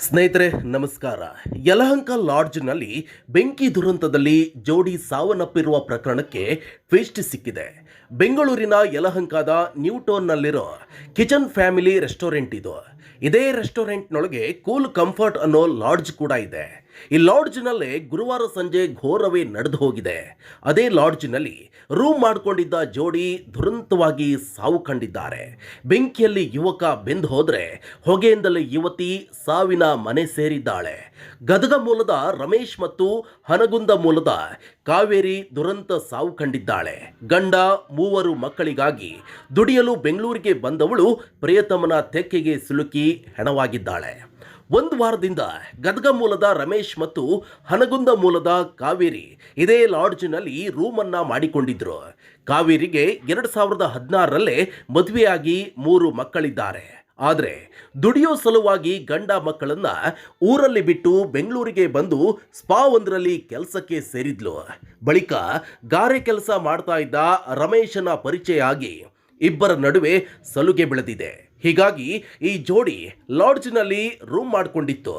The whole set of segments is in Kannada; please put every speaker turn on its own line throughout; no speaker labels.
ಸ್ನೇಹಿತರೆ, ನಮಸ್ಕಾರ. ಯಲಹಂಕ ಲಾಡ್ಜ್ನಲ್ಲಿ ಬೆಂಕಿ ದುರಂತದಲ್ಲಿ ಜೋಡಿ ಸಾವನ್ನಪ್ಪಿರುವ ಪ್ರಕರಣಕ್ಕೆ ಟ್ವಿಸ್ಟ್ ಸಿಕ್ಕಿದೆ. ಬೆಂಗಳೂರಿನ ಯಲಹಂಕದ ನ್ಯೂಟೌನ್ನಲ್ಲಿರೋ ಕಿಚನ್ ಫ್ಯಾಮಿಲಿ ರೆಸ್ಟೋರೆಂಟ್ ಇದು. ಇದೇ ರೆಸ್ಟೋರೆಂಟ್ನೊಳಗೆ ಕೂಲ್ ಕಂಫರ್ಟ್ ಅನ್ನೋ ಲಾಡ್ಜ್ ಕೂಡ ಇದೆ. ಈ ಲಾಡ್ಜ್ನಲ್ಲೇ ಗುರುವಾರ ಸಂಜೆ ಘೋರವೇ ನಡೆದು ಹೋಗಿದೆ. ಅದೇ ಲಾಡ್ಜ್ನಲ್ಲಿ ರೂಮ್ ಮಾಡಿಕೊಂಡಿದ್ದ ಜೋಡಿ ದುರಂತವಾಗಿ ಸಾವು ಕಂಡಿದ್ದಾರೆ. ಬೆಂಕಿಯಲ್ಲಿ ಯುವಕ ಬೆಂದು ಹೋದರೆ ಹೊಗೆಯಿಂದಲೇ ಯುವತಿ ಸಾವಿನ ಮನೆ ಸೇರಿದ್ದಾಳೆ. ಗದಗ ಮೂಲದ ರಮೇಶ್ ಮತ್ತು ಹನಗುಂದ ಮೂಲದ ಕಾವೇರಿ ದುರಂತ ಸಾವು ಕಂಡಿದ್ದಾಳೆ. ಗಂಡ, ಮೂವರು ಮಕ್ಕಳಿಗಾಗಿ ದುಡಿಯಲು ಬೆಂಗಳೂರಿಗೆ ಬಂದವಳು ಪ್ರಿಯತಮನ ತೆಕ್ಕೆಗೆ ಸಿಲುಕಿ ಹೆಣವಾಗಿದ್ದಾಳೆ. ಒಂದು ವಾರದಿಂದ ಗದಗ ಮೂಲದ ರಮೇಶ್ ಮತ್ತು ಹನಗುಂದ ಮೂಲದ ಕಾವೇರಿ ಇದೇ ಲಾಡ್ಜ್ನಲ್ಲಿ ರೂಮನ್ನ ಮಾಡಿಕೊಂಡಿದ್ರು. ಕಾವೇರಿಗೆ ಎರಡು ಸಾವಿರದ ಹದಿನಾರರಲ್ಲೇ ಮದುವೆಯಾಗಿ ಮೂರು ಮಕ್ಕಳಿದ್ದಾರೆ. ಆದರೆ ದುಡಿಯೋ ಸಲುವಾಗಿ ಗಂಡ ಮಕ್ಕಳನ್ನ ಊರಲ್ಲಿ ಬಿಟ್ಟು ಬೆಂಗಳೂರಿಗೆ ಬಂದು ಸ್ಪಾ ಒಂದರಲ್ಲಿ ಕೆಲಸಕ್ಕೆ ಸೇರಿದ್ಲು. ಬಳಿಕ ಗಾರೆ ಕೆಲಸ ಮಾಡ್ತಾ ಇದ್ದ ರಮೇಶನ ಪರಿಚಯ ಆಗಿ ಇಬ್ಬರ ನಡುವೆ ಸಲುಗೆ ಬೆಳೆದಿದೆ. ಹೀಗಾಗಿ ಈ ಜೋಡಿ ಲಾಡ್ಜ್ನಲ್ಲಿ ರೂಮ್ ಮಾಡಿಕೊಂಡಿತ್ತು.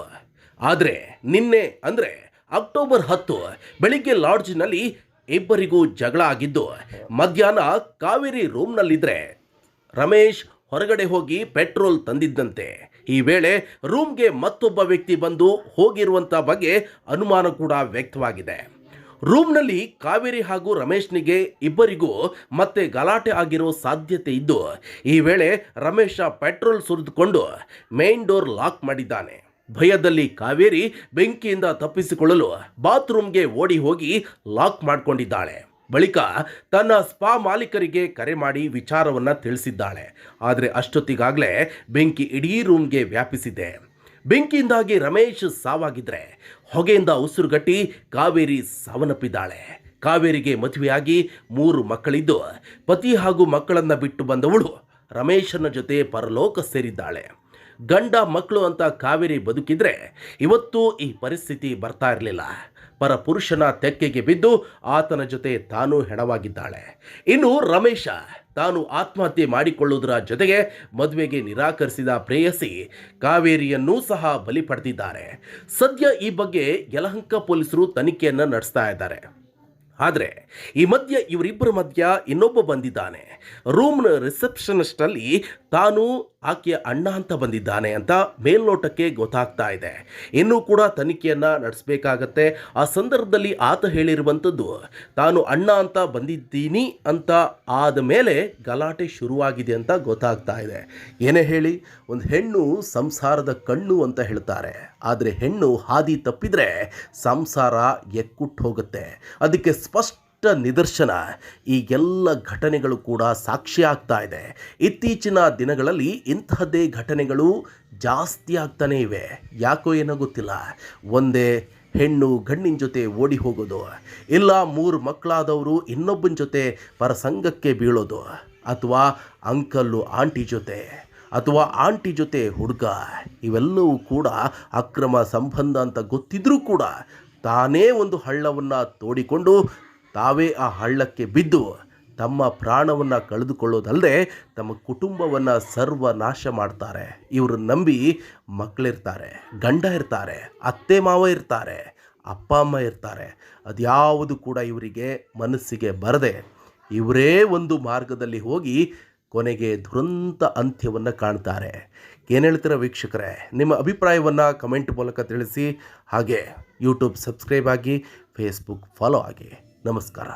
ಆದರೆ ನಿನ್ನೆ ಅಂದರೆ ಅಕ್ಟೋಬರ್ ಹತ್ತು ಬೆಳಿಗ್ಗೆ ಲಾಡ್ಜ್ನಲ್ಲಿ ಇಬ್ಬರಿಗೂ ಜಗಳ ಆಗಿದ್ದು, ಮಧ್ಯಾಹ್ನ ಕಾವೇರಿ ರೂಮ್ನಲ್ಲಿದ್ದರೆ ರಮೇಶ್ ಹೊರಗಡೆ ಹೋಗಿ ಪೆಟ್ರೋಲ್ ತಂದಿದ್ದಂತೆ. ಈ ವೇಳೆ ರೂಮ್ಗೆ ಮತ್ತೊಬ್ಬ ವ್ಯಕ್ತಿ ಬಂದು ಹೋಗಿರುವಂಥ ಬಗ್ಗೆ ಅನುಮಾನ ಕೂಡ ವ್ಯಕ್ತವಾಗಿದೆ. ರೂಮ್ನಲ್ಲಿ ಕಾವೇರಿ ಹಾಗೂ ರಮೇಶ್ನಿಗೆ ಇಬ್ಬರಿಗೂ ಮತ್ತೆ ಗಲಾಟೆ ಆಗಿರೋ ಸಾಧ್ಯತೆ ಇದ್ದು, ಈ ವೇಳೆ ರಮೇಶ ಪೆಟ್ರೋಲ್ ಸುರಿದುಕೊಂಡು ಮೇನ್ ಡೋರ್ ಲಾಕ್ ಮಾಡಿದ್ದಾನೆ. ಭಯದಲ್ಲಿ ಕಾವೇರಿ ಬೆಂಕಿಯಿಂದ ತಪ್ಪಿಸಿಕೊಳ್ಳಲು ಬಾತ್ರೂಮ್ಗೆ ಓಡಿ ಹೋಗಿ ಲಾಕ್ ಮಾಡಿಕೊಂಡಿದ್ದಾಳೆ. ಬಳಿಕ ತನ್ನ ಸ್ಪಾ ಮಾಲೀಕರಿಗೆ ಕರೆ ಮಾಡಿ ವಿಚಾರವನ್ನ ತಿಳಿಸಿದ್ದಾಳೆ. ಆದರೆ ಅಷ್ಟೊತ್ತಿಗಾಗಲೇ ಬೆಂಕಿ ಇಡೀ ರೂಮ್ಗೆ ವ್ಯಾಪಿಸಿದೆ. ಬೆಂಕಿಯಿಂದಾಗಿ ರಮೇಶ್ ಸಾವಾಗಿದ್ರೆ ಹೊಗೆಯಿಂದ ಉಸಿರುಗಟ್ಟಿ ಕಾವೇರಿ ಸಾವನ್ನಪ್ಪಿದ್ದಾಳೆ. ಕಾವೇರಿಗೆ ಮದುವೆಯಾಗಿ ಮೂರು ಮಕ್ಕಳಿದ್ದು, ಪತಿ ಹಾಗೂ ಮಕ್ಕಳನ್ನ ಬಿಟ್ಟು ಬಂದವಳು ರಮೇಶನ ಜೊತೆ ಪರಲೋಕ ಸೇರಿದ್ದಾಳೆ. ಗಂಡ ಮಕ್ಕಳು ಅಂತ ಕಾವೇರಿ ಬದುಕಿದ್ರೆ ಇವತ್ತು ಈ ಪರಿಸ್ಥಿತಿ ಬರ್ತಾ ಇರಲಿಲ್ಲ. ಪರ ಪುರುಷನ ತೆಕ್ಕೆಗೆ ಬಿದ್ದು ಆತನ ಜೊತೆ ತಾನೂ ಹೆಣವಾಗಿದ್ದಾಳೆ. ಇನ್ನು ರಮೇಶ ತಾನು ಆತ್ಮಹತ್ಯೆ ಮಾಡಿಕೊಳ್ಳುವುದರ ಜೊತೆಗೆ ಮದುವೆಗೆ ನಿರಾಕರಿಸಿದ ಪ್ರೇಯಸಿ ಕಾವೇರಿಯನ್ನೂ ಸಹ ಬಲಿ ಪಡೆದಿದ್ದಾರೆ. ಸದ್ಯ ಈ ಬಗ್ಗೆ ಯಲಹಂಕ ಪೊಲೀಸರು ತನಿಖೆಯನ್ನು ನಡೆಸ್ತಾ ಇದ್ದಾರೆ. ಆದರೆ ಈ ಮಧ್ಯೆ ಇವರಿಬ್ಬರ ಮಧ್ಯ ಇನ್ನೊಬ್ಬ ಬಂದಿದ್ದಾನೆ. ರೂಮ್ನ ರಿಸೆಪ್ಷನಿಸ್ಟಲ್ಲಿ ತಾನು ಆಕೆಯ ಅಣ್ಣ ಅಂತ ಬಂದಿದ್ದಾನೆ ಅಂತ ಮೇಲ್ನೋಟಕ್ಕೆ ಗೊತ್ತಾಗ್ತಾ ಇದೆ. ಇನ್ನೂ ಕೂಡ ತನಿಖೆಯನ್ನು ನಡೆಸಬೇಕಾಗತ್ತೆ. ಆ ಸಂದರ್ಭದಲ್ಲಿ ಆತ ಹೇಳಿರುವಂಥದ್ದು, ತಾನು ಅಣ್ಣ ಅಂತ ಬಂದಿದ್ದೀನಿ ಅಂತ ಆದ ಮೇಲೆ ಗಲಾಟೆ ಶುರುವಾಗಿದೆ ಅಂತ ಗೊತ್ತಾಗ್ತಾ ಇದೆ. ಏನೇ ಹೇಳಿ, ಒಂದು ಹೆಣ್ಣು ಸಂಸಾರದ ಕಣ್ಣು ಅಂತ ಹೇಳ್ತಾರೆ. ಆದರೆ ಹೆಣ್ಣು ಹಾದಿ ತಪ್ಪಿದರೆ ಸಂಸಾರ ಎಕ್ಕುಟ್ಟು ಹೋಗುತ್ತೆ. ಅದಕ್ಕೆ ಸ್ಪಷ್ಟ ನಿದರ್ಶನ ಈ ಎಲ್ಲ ಘಟನೆಗಳು ಕೂಡ ಸಾಕ್ಷಿ ಆಗ್ತಾ ಇದೆ. ಇತ್ತೀಚಿನ ದಿನಗಳಲ್ಲಿ ಇಂತಹದ್ದೇ ಘಟನೆಗಳು ಜಾಸ್ತಿ ಆಗ್ತಾನೇ ಇವೆ. ಯಾಕೋ ಏನೋ ಗೊತ್ತಿಲ್ಲ. ಒಂದೇ ಹೆಣ್ಣು ಗಣ್ಣಿನ ಜೊತೆ ಓಡಿ ಹೋಗೋದು, ಇಲ್ಲ ಮೂರು ಮಕ್ಕಳಾದವರು ಇನ್ನೊಬ್ಬನ ಜೊತೆ ಪರಸಂಗಕ್ಕೆ ಬೀಳೋದು, ಅಥವಾ ಅಂಕಲ್ಲು ಆಂಟಿ ಜೊತೆ ಅಥವಾ ಆಂಟಿ ಜೊತೆ ಹುಡುಗ, ಇವೆಲ್ಲವೂ ಕೂಡ ಅಕ್ರಮ ಸಂಬಂಧ ಅಂತ ಗೊತ್ತಿದ್ರೂ ಕೂಡ ತಾನೇ ಒಂದು ಹಳ್ಳವನ್ನು ತೋಡಿಕೊಂಡು ತಾವೇ ಆ ಹಳ್ಳಕ್ಕೆ ಬಿದ್ದು ತಮ್ಮ ಪ್ರಾಣವನ್ನು ಕಳೆದುಕೊಳ್ಳೋದಲ್ಲದೆ ತಮ್ಮ ಕುಟುಂಬವನ್ನು ಸರ್ವನಾಶ ಮಾಡ್ತಾರೆ. ಇವರು ನಂಬಿ ಮಕ್ಕಳಿರ್ತಾರೆ ಗಂಡ ಇರ್ತಾರೆ, ಅತ್ತೆ ಮಾವ ಇರ್ತಾರೆ, ಅಪ್ಪ ಅಮ್ಮ ಇರ್ತಾರೆ. ಅದ್ಯಾವುದು ಕೂಡ ಇವರಿಗೆ ಮನಸ್ಸಿಗೆ ಬರದೆ ಇವರೇ ಒಂದು ಮಾರ್ಗದಲ್ಲಿ ಹೋಗಿ ಕೊನೆಗೆ ದುರಂತ ಅಂತ್ಯವನ್ನು ಕಾಣ್ತಾರೆ. ಏನು ಹೇಳ್ತೀರ ವೀಕ್ಷಕರೇ? ನಿಮ್ಮ ಅಭಿಪ್ರಾಯವನ್ನು ಕಮೆಂಟ್ ಮೂಲಕ ತಿಳಿಸಿ. ಹಾಗೆ ಯೂಟ್ಯೂಬ್ ಸಬ್ಸ್ಕ್ರೈಬ್ ಆಗಿ ಫೇಸ್ಬುಕ್ ಫಾಲೋ ಆಗಿ. ನಮಸ್ಕಾರ.